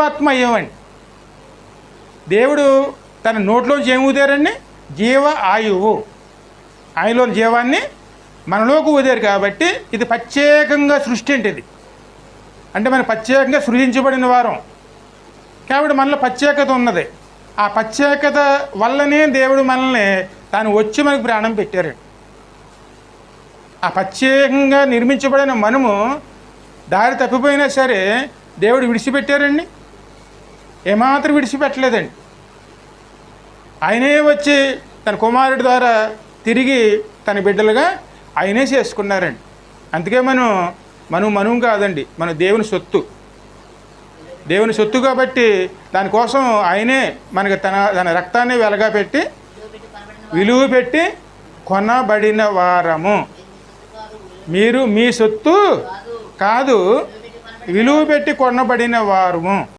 జీవాత్మ అయ్యామండి దేవుడు తన నోట్లోంచి ఏమి ఊదారండి? జీవ ఆయువు. ఆయనలో జీవాన్ని మనలోకి ఊదారు కాబట్టి ఇది ప్రత్యేకంగా సృష్టి అంటే ఇది. అంటే మనం ప్రత్యేకంగా సృజించబడిన వారం. కాబట్టి మనలో ప్రత్యేకత ఉన్నది. ఆ ప్రత్యేకత వల్లనే దేవుడు మనల్ని తాను వచ్చి మనకు ప్రాణం పెట్టారు. ఆ ప్రత్యేకంగా నిర్మించబడిన మనము దారి తప్పిపోయినా సరే దేవుడు విడిచిపెట్టారండి? ఏమాత్రం విడిచిపెట్టలేదండి. ఆయనే వచ్చి తన కుమారుడి ద్వారా తిరిగి తన బిడ్డలుగా ఆయనే చేసుకున్నారండి. అందుకే మనం మనం మనం కాదండి మన దేవుని సొత్తు. దేవుని సొత్తు కాబట్టి దానికోసం ఆయనే మనకి తన తన రక్తాన్ని వెలగా పెట్టి విలువ పెట్టి కొనబడిన వారము. మీరు మీ సొత్తు కాదు విలువ పెట్టి కొనబడిన వారము.